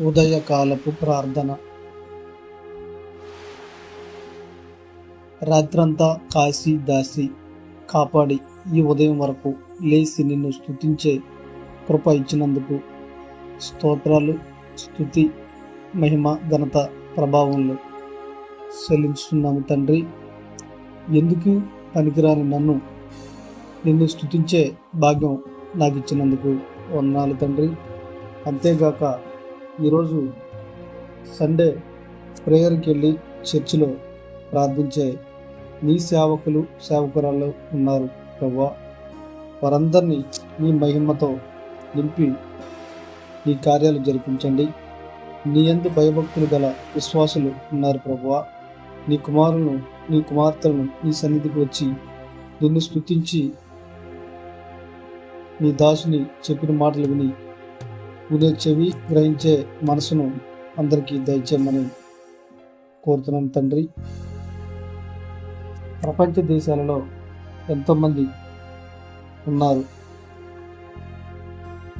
ఉదయకాలపు ప్రార్థన. రాత్రంతా కాశీ దాసి కాపాడి ఈ ఉదయం వరకు లేచి నిన్ను స్థుతించే కృప ఇచ్చినందుకు స్తోత్రాలు స్థుతి మహిమ ఘనత ప్రభావంలో చెల్లించుతున్నాము తండ్రి. ఎందుకు పనికిరాని నన్ను నిన్ను స్థుతించే భాగ్యం నాకు ఇచ్చినందుకు వందనాలు తండ్రి. అంతేగాక ఈరోజు సండే ప్రేయర్కి వెళ్ళి చర్చిలో ప్రార్థించే నీ సేవకులు సేవకురాలు ఉన్నారు ప్రభా. వారందరినీ నీ మహిమతో నింపి నీ కార్యాలు జరిపించండి. నీ ఎందు భయభక్తులు గల విశ్వాసులు ఉన్నారు ప్రభువా నీ కుమారులను నీ కుమార్తెలను నీ సన్నిధికి వచ్చి నిన్ను స్తుతించి నీ దాసుని చెప్పిన మాటలు విని ఉదయ చెవి గ్రహించే మనసును అందరికీ దయచేయమని కోరుతున్నాం తండ్రి. ప్రపంచ దేశాలలో ఎంతోమంది ఉన్నారు.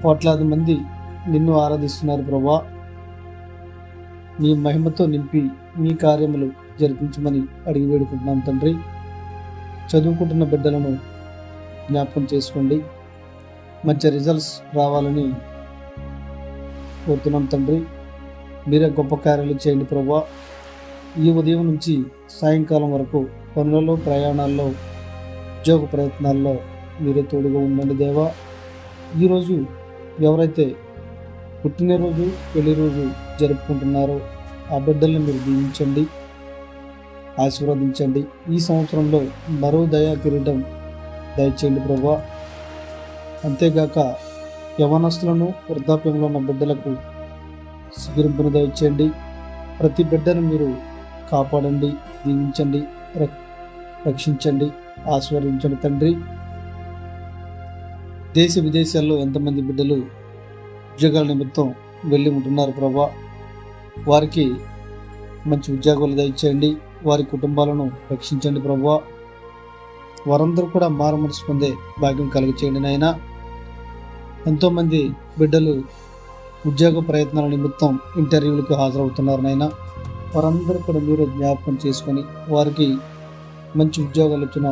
కోట్లాది మంది నిన్ను ఆరాధిస్తున్నారు ప్రభా. నీ మహిమతో నింపి నీ కార్యములు జరిపించమని అడిగి వేడుకుంటున్నాం తండ్రి. చదువుకుంటున్న బిడ్డలను జ్ఞాపకం చేసుకోండి. మంచి రిజల్ట్స్ రావాలని కోరుతున్నాం తండ్రి. మీరే గొప్ప కార్యాలు చేయండి ప్రభా. ఈ ఉదయం నుంచి సాయంకాలం వరకు పనులలో ప్రయాణాల్లో ఉద్యోగ ప్రయత్నాల్లో మీరే తోడుగా ఉండండి దేవా. ఈరోజు ఎవరైతే పుట్టినరోజు పెళ్ళి రోజు జరుపుకుంటున్నారో ఆ బిడ్డల్ని మీరు దీవించండి ఆశీర్వదించండి. ఈ సంవత్సరంలో మరో దయా కిరీటం దయచేయండి ప్రభా. అంతేగాక యవనస్తులను వృద్ధాప్యంలో ఉన్న బిడ్డలకు సుగిరింపును దయచేయండి. ప్రతి బిడ్డను మీరు కాపాడండి దీవించండి రక్షించండి ఆశీర్వదించండి తండ్రి. దేశ విదేశాల్లో ఎంతమంది బిడ్డలు ఉద్యోగాల నిమిత్తం వెళ్ళి ఉంటున్నారు ప్రభా? వారికి మంచి ఉద్యోగాలు దయచేయండి వారి కుటుంబాలను రక్షించండి ప్రభా. వారందరూ కూడా మారమనసు పొందే భాగ్యం కలుగచేయండి నాయనా. ఎంతోమంది బిడ్డలు ఉద్యోగ ప్రయత్నాల నిమిత్తం ఇంటర్వ్యూలకు హాజరవుతున్నారు నాయన. వారందరూ కూడా మీరు జ్ఞాపకం చేసుకొని వారికి మంచి ఉద్యోగాలు వచ్చిన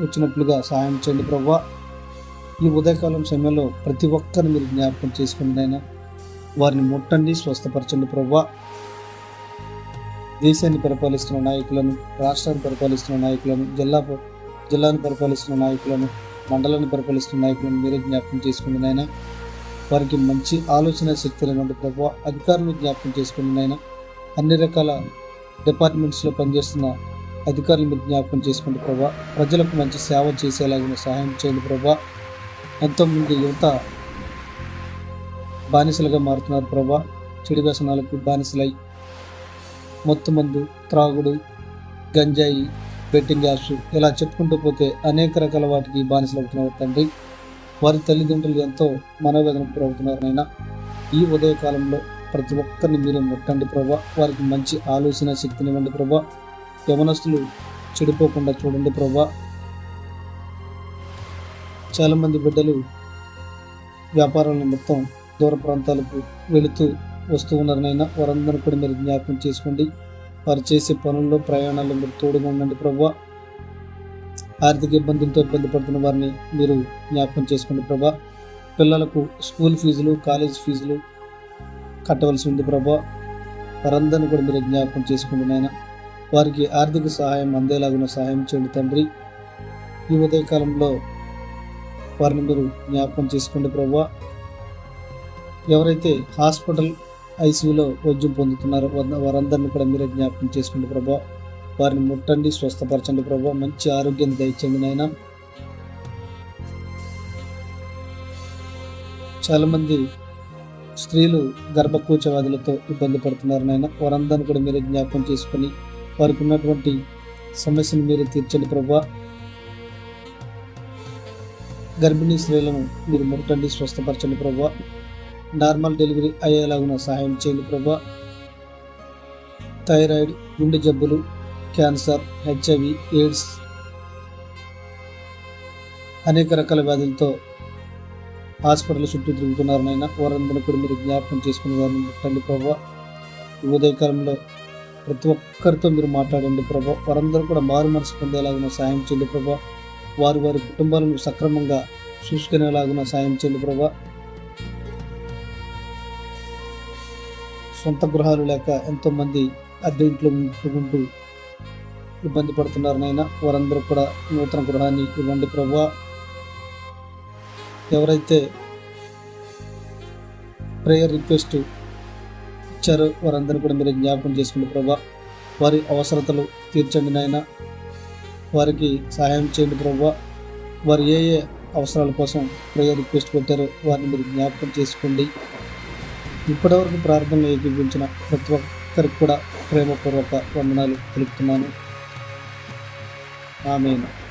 వచ్చినట్లుగా సహాయం చేయండి ప్రభా ఈ ఉదయకాలం సమయంలో ప్రతి ఒక్కరిని మీరు జ్ఞాపకం చేసుకుని నాయన. వారిని ముట్టండి స్వస్థపరచండి ప్రభా దేశాన్ని పరిపాలిస్తున్న నాయకులను రాష్ట్రాన్ని పరిపాలిస్తున్న నాయకులను జిల్లా జిల్లాను పరిపాలిస్తున్న నాయకులను మండలాన్ని పరిపాలిస్తున్న నాయకులను మీరే జ్ఞాపకం చేసుకోండి నాయన. వారికి మంచి ఆలోచన శక్తులైనటువంటి ప్రభు అధికారులను జ్ఞాపకం చేసుకోండి నాయన. అన్ని రకాల డిపార్ట్మెంట్స్లో పనిచేస్తున్న అధికారులు మీరు జ్ఞాపకం చేసుకోండి ప్రభా ప్రజలకు మంచి సేవ చేసేలాగా సహాయం చేయండి ప్రభా ఎంతోమంది యువత బానిసలుగా మారుతున్నారు ప్రభా చెడు వ్యసనాలకు బానిసలై మొత్తం మందు త్రాగుడు గంజాయి బెట్టింగ్ యాప్స్ ఇలా చెప్పుకుంటూ పోతే అనేక రకాల వాటికి బానిసలవుతున్నారు తండ్రి. వారి తల్లిదండ్రులు ఎంతో మనోవేదన గురవుతున్నారు నాయన ఈ ఉదయకాలంలో ప్రతి ఒక్కరిని మీరు ముట్టండి ప్రభా. వారికి మంచి ఆలోచన శక్తినివ్వండి ప్రభా. యవనస్తులు చెడిపోకుండా చూడండి ప్రభా. చాలామంది బిడ్డలు వ్యాపారాల నిమిత్తం దూర ప్రాంతాలకు వెళుతూ వస్తూ ఉన్నారనైనా వారందరూ కూడా మీరు జ్ఞాపకం చేసుకోండి. వారు చేసే పనుల్లో ప్రయాణాల్లో మీరు తోడుగా ఉండండి ప్రభు. ఆర్థిక ఇబ్బందులతో ఇబ్బంది పడుతున్న వారిని మీరు జ్ఞాపకం చేసుకోండి ప్రభా. పిల్లలకు స్కూల్ ఫీజులు కాలేజ్ ఫీజులు కట్టవలసి ఉంది ప్రభా. వారందరిని కూడా మీరు జ్ఞాపకం చేసుకోండి నాయన. వారికి ఆర్థిక సహాయం అందేలాగిన సహాయం చేయండి తండ్రి. ఈ ఉదయకాలంలో వారిని మీరు జ్ఞాపకం చేసుకోండి ప్రభా. ఎవరైతే హాస్పిటల్ ఐసీయూలో వైద్యం పొందుతున్నారు. వారందరినీ కూడా మీరే జ్ఞాపకం చేసుకోండి ప్రభా. వారిని ముట్టండి స్వస్థపరచండి ప్రభా. మంచి ఆరోగ్యం దయచేయండి నాయన. చాలామంది స్త్రీలు గర్భకోచ వ్యాధులతో ఇబ్బంది పడుతున్నారు నాయన. వారందరిని కూడా మీరే జ్ఞాపకం చేసుకొని వారికి ఉన్నటువంటి సమస్యను మీరు తీర్చండి ప్రభా. గర్భిణీ స్త్రీలను మీరు ముట్టండి స్వస్థపరచండి ప్రభా. నార్మల్ డెలివరీ అయ్యేలాగున సహాయం చేయండి ప్రభా. థైరాయిడ్ గుండె జబ్బులు క్యాన్సర్ హెచ్ఐవి ఎయిడ్స్ అనేక రకాల వ్యాధులతో హాస్పిటల్ చుట్టూ తిరుగుతున్నారు నాయన. వారందరినీ కూడా మీరు జ్ఞాపకం చేసుకుని వారిని ముట్టండి ప్రభా. ఉదయకాలంలో ప్రతి ఒక్కరితో మీరు మాట్లాడండి ప్రభా. వారందరూ కూడా మారు మనసు పొందేలాగిన సాయం చేయండి ప్రభా. వారి వారి కుటుంబాలను సక్రమంగా చూసుకునేలాగిన సాయం చేయండి ప్రభా. సొంత గృహాలు లేక ఎంతోమంది అద్దె ఇంట్లో ఉంటుకుంటూ ఇబ్బంది పడుతున్నారు నాయన. వారందరూ కూడా నూతన గృహాన్ని ఇవ్వండి ప్రభు. ఎవరైతే ప్రేయర్ రిక్వెస్ట్ ఇచ్చారో వారందరూ కూడా మీరు జ్ఞాపకం చేసుకోండి ప్రభా. వారి అవసరతలు తీర్చండి నాయన. వారికి సహాయం చేయండి ప్రభా. వారు ఏ ఏ అవసరాల కోసం ప్రేయర్ రిక్వెస్ట్ పెట్టారో వారిని మీరు జ్ఞాపకం చేసుకోండి. ఇప్పటివరకు ప్రార్థనలు ఏకీపించిన ప్రతి ఒక్కరికి కూడా ప్రేమపూర్వక వందనాలు తెలుపుతున్నాను. ఆమెను.